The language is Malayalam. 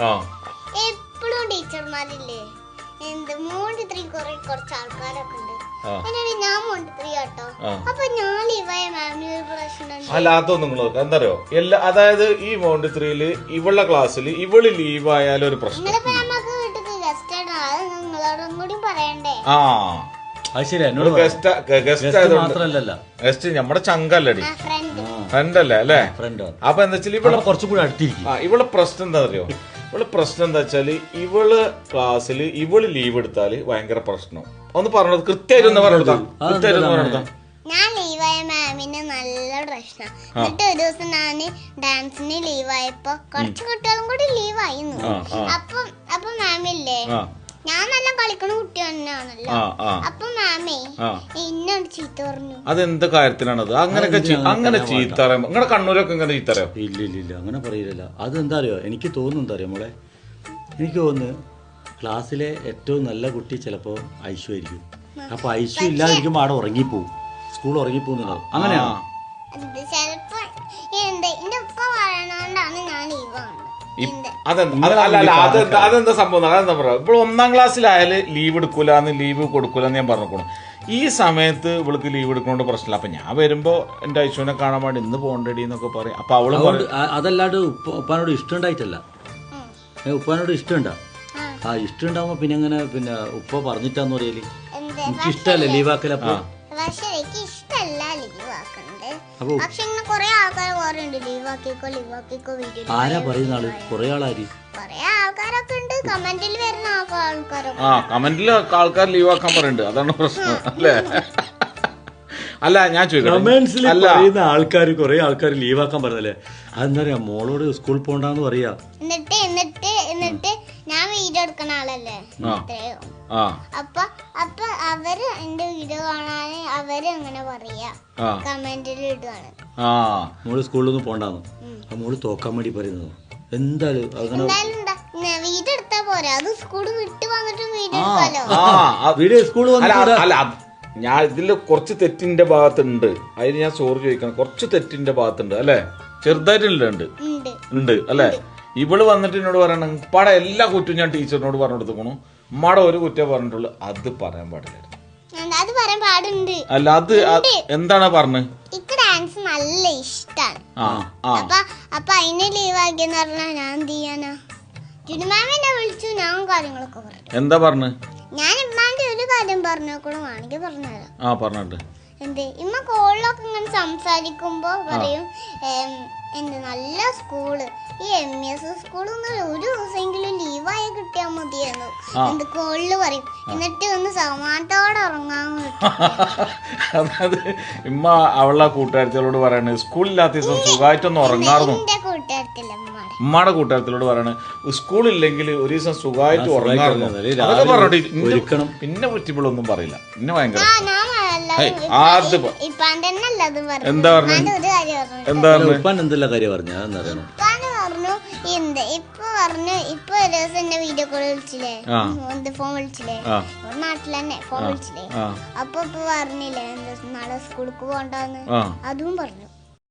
ആ. എപ്പോഴും ടീച്ചർമാരില്ലേ? എന്ത് മോണ്ടിത്രി കുറെ കുറച്ച് ആൾക്കാരൊക്കെ ഉണ്ട്. എന്നിട്ട് ഞാൻ ആട്ടോ. അപ്പൊ ഞാൻ മാമിന് ഒരു പ്രശ്നം അല്ല അതൊന്നും നിങ്ങൾ നോക്കുക എന്താ എല്ലാ അതായത് ഈ മോണ്ടിത്രിയിൽ ഇവളുടെ ക്ലാസ്സിൽ ഇവൾ ലീവ് ആയാലും ഒരു പ്രശ്നം. നിങ്ങളിപ്പോ നമുക്ക് വീട്ടിൽ ഗസ്റ്റ് ആണ് അത് നിങ്ങളോടും കൂടി പറയണ്ടേ? ആ. അത് ശരി എന്നോട് ഗസ്റ്റ് ഗസ്റ്റ് ഗസ്റ്റ് ആയതുകൊണ്ട് മാത്രല്ലല്ല. ഗസ്റ്റ് നമ്മുടെ ചങ്കല്ലടി. ആ ഫ്രണ്ട് ഫ്രണ്ട് അല്ലേ അല്ലേ? ഫ്രണ്ട് അപ്പൊ എന്താ വെച്ചാൽ ഇവളെ കുറച്ചും കൂടി അടുത്തിരിക്കും. ആ ഇവളെ പ്രശ്നം എന്താ അറിയോ ഇവളെ പ്രശ്നം എന്താ വെച്ചാൽ ഇവൾ ക്ലാസ്സിൽ ഇവൾ ലീവ് എടുത്താൽ ഭയങ്കര പ്രശ്നം. ഒന്ന് പറഞ്ഞത് കൃത്യമായിട്ട് ഒന്ന് പറഞ്ഞെടുത്താ കൃത്യമായിട്ട് പറഞ്ഞെടുത്താ ഞാൻ ലീവായ മാമിന് നല്ല പ്രശ്നം. എന്നിട്ട് ഒരു ദിവസം ഞാൻ ഡാൻസിന് ലീവായപ്പോ കുറച്ച് കുട്ടികളും കൂടി ലീവായിരുന്നു. അപ്പം അപ്പൊ മാമില്ലേ? കളിക്കണ കുട്ടി തന്നെയാണല്ലോ. അപ്പൊ മാമേ എന്നോട് ചീത്ത പറഞ്ഞു. അതെന്ത് കാര്യത്തിലാണത്? അങ്ങനെയൊക്കെ ചീ- അങ്ങനെ ചീത്ത പറയാം നിങ്ങളുടെ കണ്ണൂരൊക്കെ ഇങ്ങനെ ചീത്ത അറിയോ ഇല്ല ഇല്ല ഇല്ല അങ്ങനെ പറയില്ല അതെന്താ അറിയോ എനിക്ക് തോന്നുന്നു എന്താ അറിയോ മോളെ? എനിക്ക് തോന്നുന്നു ക്ലാസ്സിലെ ഏറ്റവും നല്ല കുട്ടി ചിലപ്പോ ഐശു ആയിരിക്കും. അപ്പൊ ഐശു ഇല്ലാതിരിക്കുമ്പോൾ അവിടെ ഉറങ്ങിപ്പോവും. സ്കൂൾ ഉറങ്ങിപ്പോകുന്നുണ്ടാവും അങ്ങനെയാണോ? അത് ചെലപ്പോ എന്ത്? എന്റെ ഉപ്പ പറയണോണ്ടാണ് ഞാൻ ലീവ് അതെന്താ സംഭവം? അതെന്താ പറയുക ഇപ്പോൾ ഒന്നാം ക്ലാസ്സിലായാലും ലീവ് എടുക്കൂലെന്ന് ലീവ് കൊടുക്കൂലെന്ന് ഞാൻ പറഞ്ഞു ഈ സമയത്ത് ഇവൾക്ക് ലീവ് എടുക്കുന്നോണ്ട് പ്രശ്നമില്ല. അപ്പൊ ഞാൻ വരുമ്പോ എന്റെ ഐശുവിനെ കാണാൻ വേണ്ടി ഇന്ന് പോകണ്ടടി എന്നൊക്കെ പറയും. അപ്പൊ അവൾ അതല്ലാണ്ട് ഉപ്പ ഉപ്പാനോട് ഇഷ്ടം ഉണ്ടായിട്ടല്ല. ഉപ്പാനോട് ഇഷ്ടമുണ്ടാ ആ. ആ ഇഷ്ടം ഉണ്ടാവുമ്പോ പിന്നെ അങ്ങനെ പിന്നെ ഉപ്പ പറഞ്ഞിട്ടാന്ന് പറയൽ? എനിക്ക് ഇഷ്ടല്ലേ ലീവാക്കലപ്പോ പക്ഷെ എനിക്ക് ഇങ്ങനെ കൊറേ പറയുന്നുണ്ട് ലീവ് ആക്കിക്കോ ലീവ് ആക്കിക്കോ വീഡിയോ ആരാ പറയുന്ന ആൾ? കൊറേ ആളാര്? കൊറേ ആൾക്കാരൊക്കെ ഉണ്ട്. കമന്റിൽ വരുന്ന ആൾക്കാ- ആൾക്കാരൊക്കെ ആ കമന്റിൽ ആൾക്കാർ ലീവാക്കാൻ പറയുന്നുണ്ട് അതാണ് പ്രശ്നം. അല്ലേ? അല്ല ഞാൻ കമന്റ്സിൽ അല്ല. പറയുന്ന ആൾക്കാർ കുറെ ആൾക്കാർ ലീവാക്കാൻ പറഞ്ഞല്ലേ അതെന്താ പറയാ മോളോട് സ്കൂളിൽ പോണ്ടെന്ന് പറയാ. എന്നിട്ട് എന്നിട്ട് എന്നിട്ട് ഞാൻ വീഡിയോ എടുക്കുന്ന ആളല്ലേ. ആ. അപ്പൊ അപ്പൊ അവർ എന്റെ വീഡിയോ കാണാൻ അവർ അങ്ങനെ പറയാ. കമന്റിൽ ഇടുവാണ്. ആ മോൾ സ്കൂളിൽ ഒന്നും പോണ്ടാന്ന്. ആ മോൾ തോക്കാൻ വേണ്ടി പറയുന്നത്. എന്തായാലും അങ്ങനെ വീഡിയോ എടുത്താ പോരാ. അത് സ്കൂൾ വിട്ട് വന്നിട്ട് വീഡിയോ എടുക്കാലോ ആ ആ, വീഡിയോ സ്കൂളിൽ അല്ല അല്ല ഞാൻ ഇതിൽ കുറച്ച് തെറ്റിന്റെ ഭാഗത്തുണ്ട്. അതിന് ഞാൻ സോറി ചോദിക്കണം. കുറച്ച് തെറ്റിന്റെ ഭാഗത്തുണ്ട് അല്ലെ? ചെറുതായിട്ടുണ്ട് ഉണ്ട്. ഉണ്ട് ഉണ്ട്. അല്ലെ ഇവൾ വന്നിട്ട് എന്നോട് പറയണം ഉപ്പാടെ എല്ലാ കുറ്റവും ഞാൻ ടീച്ചറിനോട് പറഞ്ഞു കൊടുത്തേക്കണു മട ഒരു കുറ്റം പറഞ്ഞിട്ടുള്ളൂ. അത് പറയാൻ പാടില്ലായിരുന്നു. അല്ല അത് എന്താണ് പറഞ്ഞ്? ഇക്ക് ഡാൻസ് നല്ല ഇഷ്ടമാണ് അപ്പൊ അപ്പൊ അതിനെ ലീവ് ആക്കിയെന്ന് പറഞ്ഞാ ഞാൻ എന്ത് ചെയ്യാനാ? ജുനുമാമിനെ വിളിച്ചു ഞാൻ കാര്യങ്ങളൊക്കെ പറഞ്ഞു. എന്താ പറഞ്ഞു? ഞാൻ ഇമ്മാന്റെ ഒരു കാര്യം പറഞ്ഞോക്കണം വേണമെങ്കിൽ പറഞ്ഞുതരാം. ആ പറഞ്ഞിട്ട്. എന്ത്? ഇമ്മ കോളിലൊക്കെ ഇങ്ങനെ സംസാരിക്കുമ്പോ പറയും എന്ത് നല്ല സ്കൂൾ. ഈ എം എസ് സ്കൂളിൽ ഒരു ലീവായി കിട്ടിയാൽ മതിയെന്ന്. എന്ത് കോളിൽ പറയും എന്നിട്ട് ഒന്ന് സമാനത്തോടെ ഉറങ്ങാൻ അതായത് ഇമ്മ അവളെ കൂട്ടുകാരത്തികളോട് പറയണേ സ്കൂളില്ലാത്ത ദിവസം സുഖമായിട്ടൊന്ന് ഉറങ്ങാറുന്നു ഉമ്മയുടെ കൂട്ടുകാരത്തിലോട് പറയണേ സ്കൂളില്ലെങ്കിൽ ഒരു ദിവസം സുഖമായിട്ട് ഉറങ്ങാറുന്നു. അതൊക്കെ പറഞ്ഞിട്ട് പിന്നെ പറ്റിയപ്പോഴൊന്നും പറയില്ല. പിന്നെ ഭയങ്കര എന്താ പറഞ്ഞു എന്താ പറഞ്ഞേ. എന്ത്? ഇപ്പൊ പറഞ്ഞു ഇപ്പൊ ഒരു ദിവസം എന്നെ വീഡിയോ കോൾ വിളിച്ചില്ലേ. എന്ത് ഫോൺ വിളിച്ചില്ലേ? നാട്ടിൽ തന്നെ ഫോൺ വിളിച്ചില്ലേ? അപ്പൊ ഇപ്പൊ പറഞ്ഞില്ലേ എന്താ നാളെ സ്കൂളിൽ പോകണ്ടെന്ന്? അതും പറഞ്ഞു.